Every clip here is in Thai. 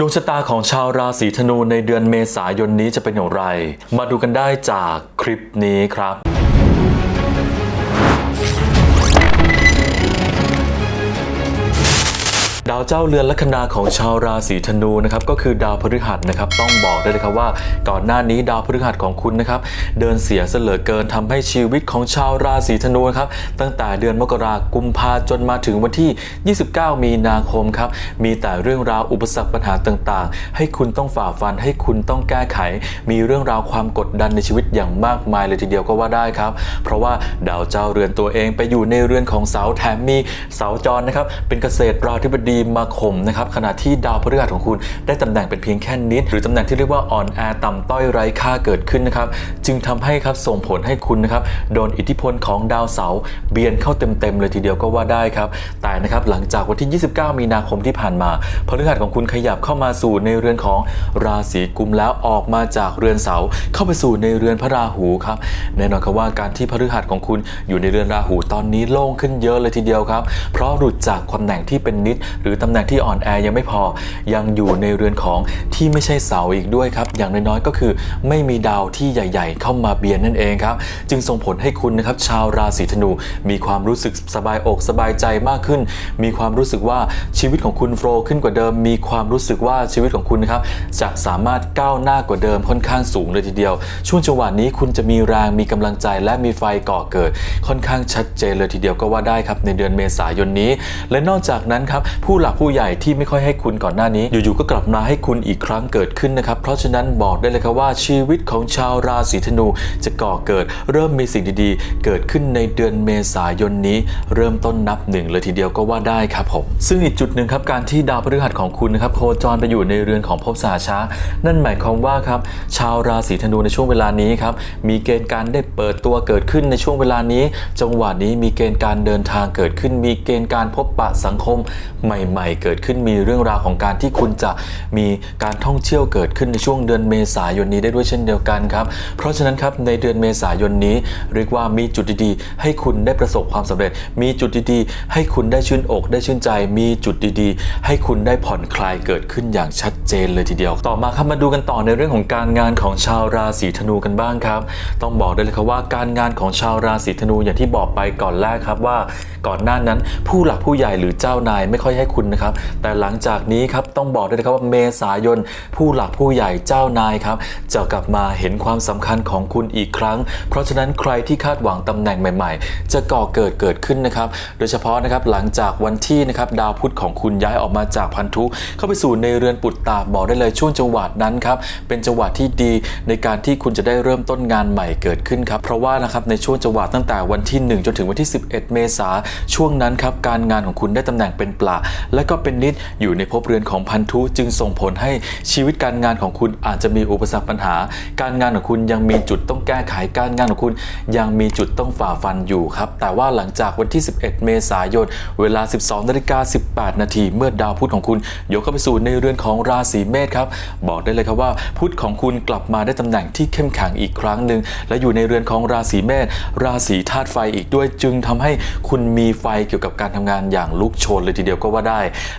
ดวงชะตาของชาวราศีธนูในเดือนเมษายนนี้จะเป็นอย่างไร มาดูกันได้จากคลิปนี้ครับ ดาวเจ้าเรือนลัคนาของชาวราศีธนูนะครับก็คือดาวพฤหัสนะครับต้องบอกได้เลยครับว่าก่อนหน้านี้ดาวพฤหัสของคุณนะครับเดินเสียเสลอเกินทำให้ชีวิตของชาวราศีธนูนครับตั้งแต่เดือนมกราคมกุมภาจนมาถึงวันที่ 29 มีนาคมครับมีแต่เรื่องราวอุปสรรคปัญหาต่างๆ ให้คุณต้องฝ่าฟันให้คุณต้องแก้ไข มีเรื่องราวความกดดันในชีวิตอย่างมากมายเลยทีเดียวก็ว่าได้ครับ เพราะว่าดาวเจ้าเรือนตัวเองไปอยู่ในเรือนของเสาแถมมีเสาจรนะครับเป็นเกษตรราธิบดีมาข่มนะครับขณะที่ดาวพฤหัสของคุณได้ตำแหน่งเป็นเพียงแค่นิด หรือตำแหน่งที่เรียกว่าอ่อนแอต่ำต้อยไร้ค่าเกิดขึ้นนะครับจึงทำให้ครับส่งผลให้คุณนะครับโดนอิทธิพลของดาวเสาร์เบียนเข้าเต็มๆเลยทีเดียวก็ว่าได้ครับแต่นะครับหลังจากวันที่ 29 มีนาคมที่ผ่านมาพฤหัสของคุณขยับเข้ามาสู่ในเรือนของราศีกุมแล้วออกมาจากเรือนเสาร์เข้าไปสู่ในเรือนพระราหูครับแน่นอนครับว่าการที่พฤหัสของคุณอยู่ในเรือนราหูตอนนี้โล่งขึ้นเยอะเลยทีเดียวครับ เพราะหลุดจากตำแหน่งที่เป็นนิดหรือตำแหน่งที่อ่อนแอยังไม่พอ ยังอยู่ในเรือนของที่ไม่ใช่เสาอีกด้วยครับ อย่างน้อยๆก็คือไม่มีดาวที่ใหญ่ ๆ เข้ามาเบียนนั่นเองครับ จึงส่งผลให้คุณนะครับชาวราศีธนู มีความรู้สึกสบายอกสบายใจมากขึ้น มีความรู้สึกว่าชีวิตของคุณโฟล์ขึ้นกว่าเดิม มีความรู้สึกว่าชีวิตของคุณนะครับจะสามารถก้าวหน้ากว่าเดิมค่อนข้างสูงเลยทีเดียว ช่วงจังหวะนี้คุณจะมีแรงมีกำลังใจและมีไฟก่อเกิด ค่อนข้างชัดเจนเลยทีเดียวก็ว่าได้ครับในเดือนเมษายนนี้ และนอกจากนั้นครับผูู้้หลักผู้ใหญ่ที่ไม่ค่อยให้คุณก่อนหน้านี้ อยู่ๆก็กลับมาให้คุณอีกครั้งเกิดขึ้นนะครับ เพราะฉะนั้นบอกได้เลยครับว่าชีวิตของชาวราศีธนู จะก่อเกิดเริ่มมีสิ่งดีๆ เกิดขึ้นในเดือนเมษายนนี้ เริ่มต้นนับหนึ่งเลยทีเดียวก็ว่าได้ครับผมซึ่งอีกจุดหนึ่งครับการที่ดาวพฤหัสของคุณนะครับโคจรไปอยู่ในเรือนของภพสหช้า นั่นหมายความว่าครับชาวราศีธนูในช่วงเวลานี้ครับมีเกณฑ์การได้เปิดตัวเกิดขึ้นในช่วงเวลานี้ จังหวะนี้มีเกณฑ์การเดินทางเกิดขึ้น มีเกณฑ์การพบปะสังคมใหม่ๆ เกิดขึ้นมีเรื่องราวของการที่คุณจะมีการท่องเที่ยวเกิดขึ้นในช่วงเดือนเมษายนนี้ได้ด้วยเช่นเดียวกันครับ เพราะฉะนั้นครับในเดือนเมษายนนี้ เรียกว่ามีจุดดีๆ ให้คุณได้ประสบความสำเร็จ มีจุดดีๆ ให้คุณได้ชื่นอกได้ชื่นใจ มีจุดดีๆ ให้คุณได้ผ่อนคลายเกิดขึ้นอย่างชัดเจนเลยทีเดียว ต่อมาครับมาดูกันต่อในเรื่องของการงานของชาวราศีธนูกันบ้างครับ ต้องบอกได้เลยครับว่าการงานของชาวราศีธนูอย่างที่บอกไปก่อนแรกครับว่า ก่อนหน้านั้นผู้หลักผู้ใหญ่หรือเจ้านายไม่ค่อยให้คุณนะครับ แต่หลังจากนี้ครับต้องบอกด้เลยครับว่าเมษายนผู้หลักผู้ใหญ่เจ้านายครับจะกลับมาเห็นความสำคัญของคุณอีกครั้ง เพราะฉะนั้นใครที่คาดหวังตำแหน่งใหม่ ๆ จะก่อเกิดเกิดขึ้นนะครับ โดยเฉพาะนะครับหลังจากวันที่นะครับดาวพุธของคุณย้ายออกมาจากพันธุ เข้าไปสู่ในเรือนปุตตาบอกได้เลยช่วงจังหวะนั้นครับเป็นจังหวะที่ดีในการที่คุณจะได้เริ่มต้นงานใหม่เกิดขึ้นครับเพราะว่านะครับในช่วงจังหวะตั้งแต่วันที่ 1 จนถึงวันที่ 11 เมษาช่วงนั้นครับการงานของคุณได้ตำแหน่งเป็นปลาและก็เป็นนิดอยู่ในภพเรือนของพันธุจึงส่งผลให้ชีวิตการงานของคุณอาจจะมีอุปสรรคปัญหา การงานของคุณยังมีจุดต้องแก้ไขการงานของคุณ ยังมีจุดต้องฝ่าฟันอยู่ครับ แต่ว่าหลังจากวันที่ 11 เมษายน เวลา 12นาฬิกา18 นาทีเมื่อดาวพุธของคุณ ยกเข้าไปสู่ในเรือนของราศีเมษครับ บอกได้เลยครับว่าพุธของคุณกลับมาได้ตำแหน่งที่เข้มแข็งอีกครั้งหนึ่งและอยู่ในเรือนของราศีเมษราศีธาตุไฟอีกด้วยจึงทำให้คุณมีไฟเกี่ยวกับการทำงานอย่างลุกโชนเลยทีเดียวก็ว่าได้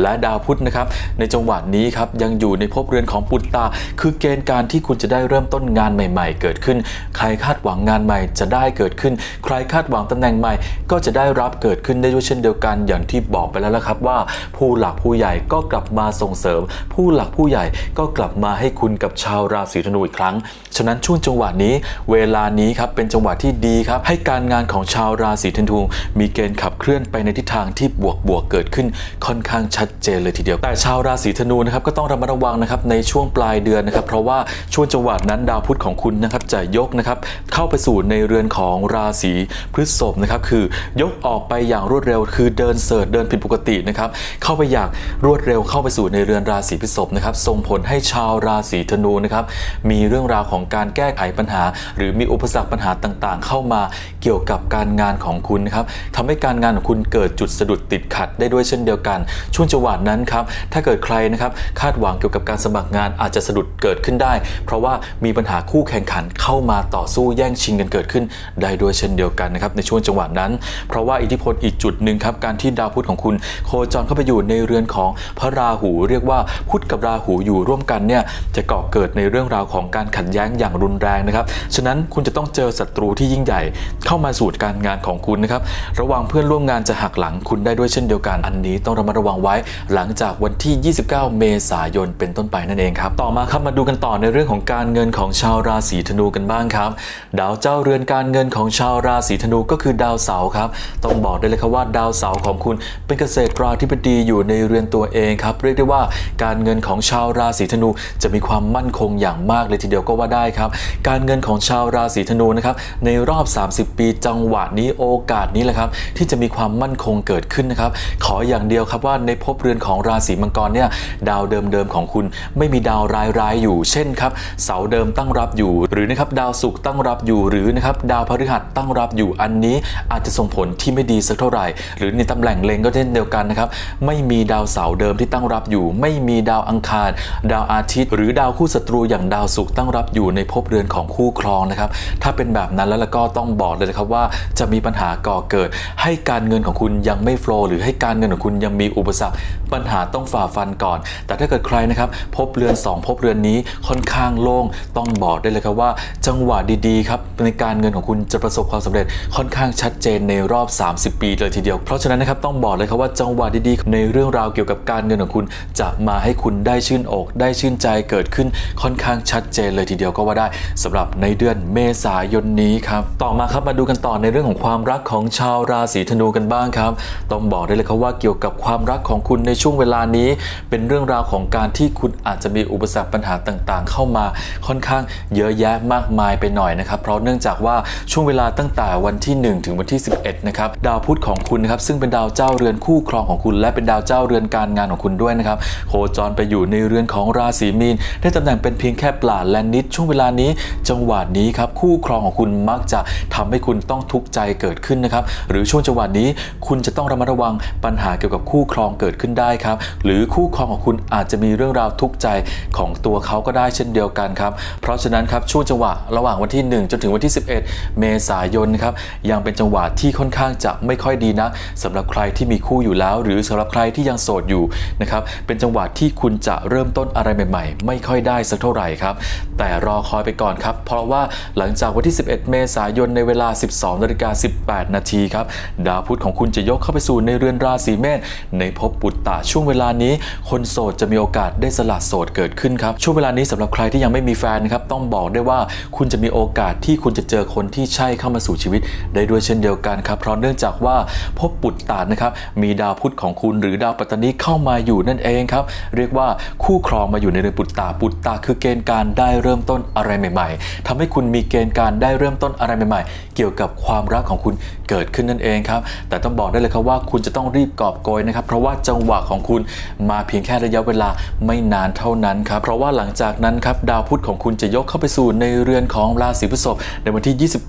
และดาวพุธนะครับในจังหวะนี้ครับยังอยู่ในภพเรือนของปุตตา คือเกณฑ์การที่คุณจะได้เริ่มต้นงานใหม่ ๆ เกิดขึ้น ใครคาดหวังงานใหม่จะได้เกิดขึ้น ใครคาดหวังตำแหน่งใหม่ ก็จะได้รับเกิดขึ้นได้ด้วยเช่นเดียวกันอย่างที่บอกไปแล้วละครับว่า ผู้หลักผู้ใหญ่ก็กลับมาส่งเสริม ผู้หลักผู้ใหญ่ก็กลับมาให้คุณกับชาวราศีธนูอีกครั้ง ฉะนั้นช่วงจังหวะนี้ เวลานี้ครับเป็นจังหวะที่ดีครับให้การงานของชาวราศีธนูมีเกณฑ์ขับเคลื่อนไปในทิศทางที่บวกบวกเกิดขึ้นค่อนข้างชัดเจนเลยทีเดียว แต่ชาวราศีธนูนะครับก็ต้องระมัดระวังนะครับในช่วงปลายเดือนนะครับ เพราะว่าช่วงจังหวะนั้นดาวพุธของคุณนะครับจะยกนะครับเข้าไปสู่ในเรือนของราศีพฤษภนะครับคือยกออกไปอย่างรวดเร็ว คือเดินเสิร์ชเดินผิดปกตินะครับเข้าไปอย่างรวดเร็วเข้าไปสู่ในเรือนราศีพฤษภนะครับส่งผลให้ชาวราศีธนูนะครับมีเรื่องราวของการแก้ไขปัญหา หรือมีอุปสรรคปัญหาต่างๆ เข้ามาเกี่ยวกับการงานของคุณนะครับทำให้การงานของคุณเกิดจุดสะดุดติดขัดได้ด้วยเช่นเดียวกันกันช่วงจังหวะนั้นครับถ้าเกิดใครนะครับคาดหวังเกี่ยวกับการสมัครงานอาจจะสะดุดเกิดขึ้นได้ เพราะว่ามีปัญหาคู่แข่งขันเข้ามาต่อสู้แย่งชิงกันเกิดขึ้น ได้ด้วยเช่นเดียวกันนะครับในช่วงจังหวะนั้น เพราะว่าอิทธิพลอีกจุดหนึ่งครับการที่ดาวพุธของคุณ โคจรเข้าไปอยู่ในเรือนของพระราหูเรียกว่าพุธกับราหูอยู่ร่วมกันเนี่ยจะก่อเกิดในเรื่องราวของการขัดแย้งอย่างรุนแรงนะครับฉะนั้นคุณจะต้องเจอศัตรูที่ยิ่งใหญ่ เข้ามาสู่การงานของคุณนะครับระวังเพื่อนร่วมงานจะหักหลังคุณได้ด้วยเช่นเดียวกันอันนี้ต้องระมัดระวังไว้ หลังจากวันที่ 29 เมษายนเป็นต้นไปนั่นเองครับ ต่อมาครับมาดูกันต่อในเรื่องของการเงินของชาวราศีธนูกันบ้างครับ ดาวเจ้าเรือนการเงินของชาวราศีธนูก็คือดาวเสาร์ครับ ต้องบอกได้เลยครับว่าดาวเสาร์ของคุณเป็นเกษตราธิบดีอยู่ในเรือนตัวเองครับ เรียกได้ว่าการเงินของชาวราศีธนูจะมีความมั่นคงอย่างมากเลยทีเดียวก็ว่าได้ครับ การเงินของชาวราศีธนูนะครับในรอบ 30 ปีจังหวะนี้โอกาสนี้แหละครับที่จะมีความมั่นคงเกิดขึ้นนะครับ ขออย่างเดียวครับว่าในภพเรือนของราศีมังกรเนี่ยดาวเดิมๆของคุณไม่มีดาวร้ายๆอยู่เช่นครับเสาเดิมตั้งรับอยู่หรือนะครับดาวศุกร์ตั้งรับอยู่หรือนะครับดาวพฤหัสตั้งรับอยู่อันนี้อาจจะส่งผลที่ไม่ดีสักเท่าไหร่ หรือในตำแหน่งเลงก็เช่นเดียวกันนะครับไม่มีดาวเสาเดิมที่ตั้งรับอยู่ ไม่มีดาวอังคาร ดาวอาทิตย์ หรือดาวคู่ศัตรูอย่างดาวศุกร์ตั้งรับอยู่ในภพเรือนของคู่ครองนะครับถ้าเป็นแบบนั้นแล้วก็ต้องบอกเลยนะครับว่าจะมีปัญหาก่อเกิด ให้การเงินของคุณยังไม่โฟล์หรือให้การเงินของคุณยังมีอุปสรรค ปัญหาต้องฝ่าฟันก่อน แต่ถ้าเกิดใครนะครับ พบเรือน 2 พบเรือนนี้ค่อนข้างโล่งต้องบอกได้เลยครับว่า จังหวะดีๆครับในการเงินของคุณจะประสบความสำเร็จค่อนข้างชัดเจนในรอบ 30 ปีเลยทีเดียว เพราะฉะนั้นนะครับต้องบอกเลยครับว่าจังหวะดีๆ ในเรื่องราวเกี่ยวกับการเงินของคุณ จะมาให้คุณได้ชื่นอก ได้ชื่นใจเกิดขึ้นค่อนข้างชัดเจนเลยทีเดียวก็ว่าได้สำหรับในเดือนเมษายนนี้ครับต่อมาครับมาดูกันต่อในเรื่องของความรักของชาวราศีธนูกันบ้างครับ ต้องบอกได้เลยครับว่าเกี่ยวกับความความรักของคุณในช่วงเวลานี้ เป็นเรื่องราวของการที่คุณอาจจะมีอุปสรรคปัญหาต่างๆ เข้ามาค่อนข้างเยอะแยะมากมายไปหน่อยนะครับ เพราะเนื่องจากว่าช่วงเวลาตั้งแต่วันที่ 1 ถึงวันที่ 11 นะครับ ดาวพุธของคุณนะครับซึ่งเป็นดาวเจ้าเรือนคู่ครองของคุณ และเป็นดาวเจ้าเรือนการงานของคุณด้วยนะครับโคจรไปอยู่ในเรือนของราศีมีน ได้ตำแหน่งเป็นเพียงแค่ปลาและนิดช่วงเวลานี้ จังหวะนี้ครับคู่ครองของคุณมักจะทำให้คุณต้องทุกข์ใจเกิดขึ้นนะครับหรือช่วงจังหวะนี้คุณจะต้องระมัดระวังปัญหาเกี่ยวกับคู่ครองเกิดขึ้นได้ครับ หรือคู่ครองของคุณอาจจะมีเรื่องราวทุกข์ใจของตัวเขาก็ได้เช่นเดียวกันครับ เพราะฉะนั้นครับช่วงจังหวะระหว่างวันที่ 1 จนถึงวันที่ 11 เมษายนครับยังเป็นจังหวะที่ค่อนข้างจะไม่ค่อยดีนะสำหรับใครที่มีคู่อยู่แล้ว หรือสำหรับใครที่ยังโสดอยู่นะครับเป็นจังหวะที่คุณจะเริ่มต้นอะไรใหม่ ๆ ไม่ค่อยได้สักเท่าไหร่ครับ แต่รอคอยไปก่อนครับ เพราะว่าหลังจากวันที่ 11 เมษายนในเวลา 12นาฬิกา18 นาทีครับดาวพุธของคุณจะยกเข้าไปสู่ในเรือนราศีเมษในภพปุตตะช่วงเวลานี้ คนโสดจะมีโอกาสได้สละโสดเกิดขึ้นครับ ช่วงเวลานี้สำหรับใครที่ยังไม่มีแฟนนะครับต้องบอกได้ว่าคุณจะมีโอกาสที่คุณจะเจอคนที่ใช่เข้ามาสู่ชีวิต ได้ด้วยเช่นเดียวกันครับเพราะเนื่องจากว่าภพปุตตะนะครับมีดาวพุธของคุณหรือดาวปัตตานีเข้ามาอยู่นั่นเองครับเรียกว่าคู่ครองมาอยู่ในเรือนปุตตะปุตตะคือเกณฑ์การได้เริ่มต้นอะไรใหม่ ๆทำให้คุณมีเกณฑ์การได้เริ่มต้นอะไรใหม่ ๆ เกี่ยวกับความรักของคุณเกิดขึ้นนั่นเองครับแต่ต้องบอกได้เลยครับว่าคุณจะต้องรีบกอบโกยนะครับเพราะว่าจังหวะของคุณมาเพียงแค่ระยะเวลาไม่นานเท่านั้นครับเพราะว่าหลังจากนั้นครับดาวพุธของคุณจะยกเข้าไปสู่ในเรือนของราศีพฤษภในวันที่ 29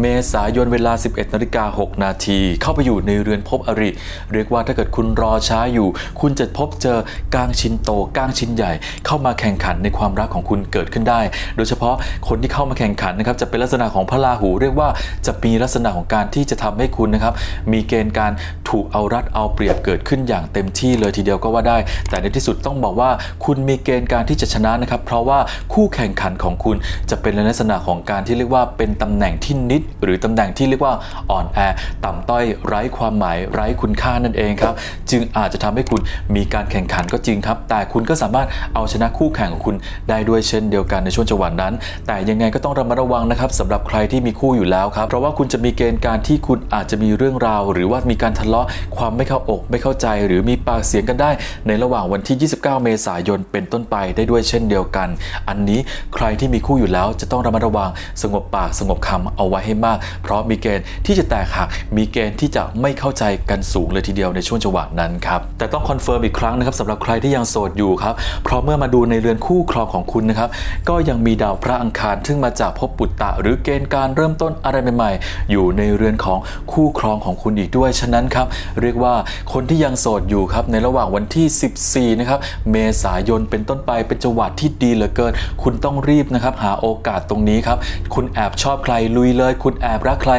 เมษายนเวลา 11นาฬิกา6นาทีเข้าไปอยู่ในเรือนภพอริ เรียกว่าถ้าเกิดคุณรอช้าอยู่ คุณจะพบเจอกางชิ้นโตกางชิ้นใหญ่ เข้ามาแข่งขันในความรักของคุณเกิดขึ้นได้ โดยเฉพาะคนที่เข้ามาแข่งขันนะครับจะเป็นลักษณะของพระราหู เรียกว่าจะมีลักษณะของการที่จะทำให้คุณนะครับมีเกณฑ์การถูกเอารัดเอาเปรียบเกิดขึ้นอย่างเต็มที่เลยทีเดียวก็ว่าได้ แต่ในที่สุดต้องบอกว่าคุณมีเกณฑ์การที่จะชนะนะครับ เพราะว่าคู่แข่งขันของคุณจะเป็นในลักษณะของการที่เรียกว่าเป็นตำแหน่งที่นิด หรือตำแหน่งที่เรียกว่าอ่อนแอต่ำต้อยไร้ความหมายไร้คุณค่านั่นเองครับ จึงอาจจะทำให้คุณมีการแข่งขันก็จริงครับ แต่คุณก็สามารถเอาชนะคู่แข่งของคุณได้ด้วยเช่นเดียวกันในช่วงจังหวะนั้น แต่ยังไงก็ต้องระมัดระวังนะครับสำหรับใครที่มีคู่อยู่แล้วครับ เพราะว่าคุณจะมีเกณฑ์การที่คุณอาจจะมีเรื่องราว หรือว่ามีการทะเลาะความไม่เข้าอกไม่เข้าใจ หรือมีปากเสียงกันได้ ในระหว่างวันที่ 29 เมษายนเป็นต้นไปได้ด้วยเช่นเดียวกัน อันนี้ใครที่มีคู่อยู่แล้วจะต้องระมัดระวังสงบปากสงบคำเอาไว้ให้มาก เพราะมีเกณฑ์ที่จะแตกหัก มีเกณฑ์ที่จะไม่เข้าใจกันสูงเลยทีเดียวในช่วงจังหวะนั้นครับแต่ต้องคอนเฟิร์มอีกครั้งนะครับสำหรับใครที่ยังโสดอยู่ครับเพราะเมื่อมาดูในเรือนคู่ครองของคุณนะครับก็ยังมีดาวพระอังคารซึ่งมาจากภพปุตตะ หรือเกณฑ์การเริ่มต้นอะไรใหม่ๆ อยู่ในเรือนของคู่ครองของคุณอีกด้วยฉะนั้นครับเรียกว่าคนที่ยังโสดอยู่ครับในระหว่างวันที่ 14 นะครับ เมษายนเป็นต้นไปเป็นจังหวะที่ดีเหลือเกิน คุณต้องรีบนะครับ หาโอกาสตรงนี้ครับ คุณแอบชอบใครลุยเลย คุณแอบรักใคร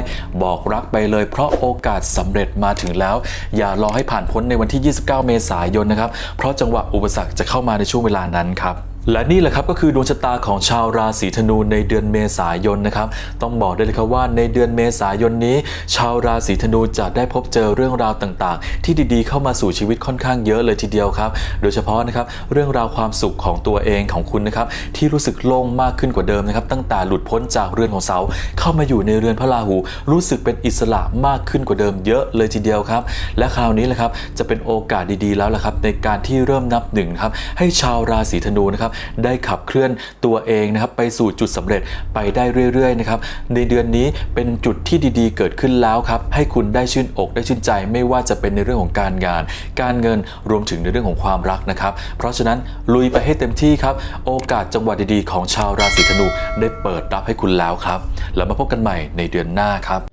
บอกรักไปเลย เพราะโอกาสสำเร็จมาถึงแล้ว อย่ารอให้ผ่านพ้นในวันที่ 29 เมษายนนะครับ เพราะจังหวะอุปสรรคจะเข้ามาในช่วงเวลานั้นครับ และนี่แหละครับก็คือดวงชะตาของชาวราศีธนูในเดือนเมษายนนะครับ ต้องบอกได้เลยครับว่าในเดือนเมษายนนี้ ชาวราศีธนูจะได้พบเจอเรื่องราวต่างๆ ที่ดีๆ เข้ามาสู่ชีวิตค่อนข้างเยอะเลยทีเดียวครับ โดยเฉพาะนะครับเรื่องราวความสุขของตัวเองของคุณนะครับที่รู้สึกโล่งมากขึ้นกว่าเดิมนะครับตั้งแต่หลุดพ้นจากเรือนของเสาเข้ามาอยู่ในเรือนพระราหู รู้สึกเป็นอิสระมากขึ้นกว่าเดิมเยอะเลยทีเดียวครับ และคราวนี้แหละครับจะเป็นโอกาสดีๆแล้วละครับในการที่เริ่มนับหนึ่งครับให้ชาวราศีธนูนะครับได้ขับเคลื่อนตัวเองนะครับไปสู่จุดสำเร็จไปได้เรื่อยๆนะครับในเดือนนี้เป็นจุดที่ดีๆ เกิดขึ้นแล้วครับให้คุณได้ชื่นอกได้ชื่นใจ ไม่ว่าจะเป็นในเรื่องของการงาน การเงินรวมถึงในเรื่องของความรักนะครับเพราะฉะนั้นลุยไปให้เต็มที่ครับโอกาสจังหวะดีๆ ของชาวราศีธนูได้เปิดรับให้คุณแล้วครับแล้วมาพบกันใหม่ในเดือนหน้าครับ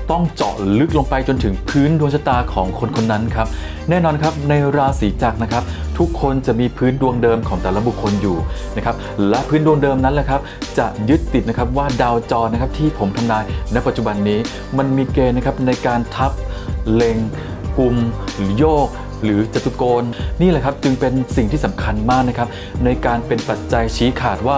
ต้องเจาะลึกลงไปจนถึงพื้นดวงชะตาของคนคนนั้นครับ แน่นอนครับในราศีจักรนะครับ ทุกคนจะมีพื้นดวงเดิมของแต่ละบุคคลอยู่นะครับและพื้นดวงเดิมนั้นแหละครับจะยึดติดนะครับว่าดาวจรนะครับที่ผมทำนายณปัจจุบันนี้ มันมีเกณฑ์นะครับในการทับเล็งกลุ่มหรือโยกหรือจตุโกณนี่แหละครับจึงเป็นสิ่งที่สำคัญมากนะครับในการเป็นปัจจัยชี้ขาดว่า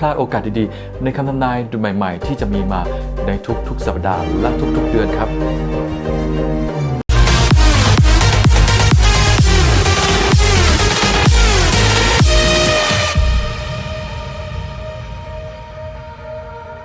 พลาดโอกาสดีๆ ในคำทำนายดูใหม่ ๆ ที่จะมีมาในทุกๆ สัปดาห์และทุกๆ เดือนครับ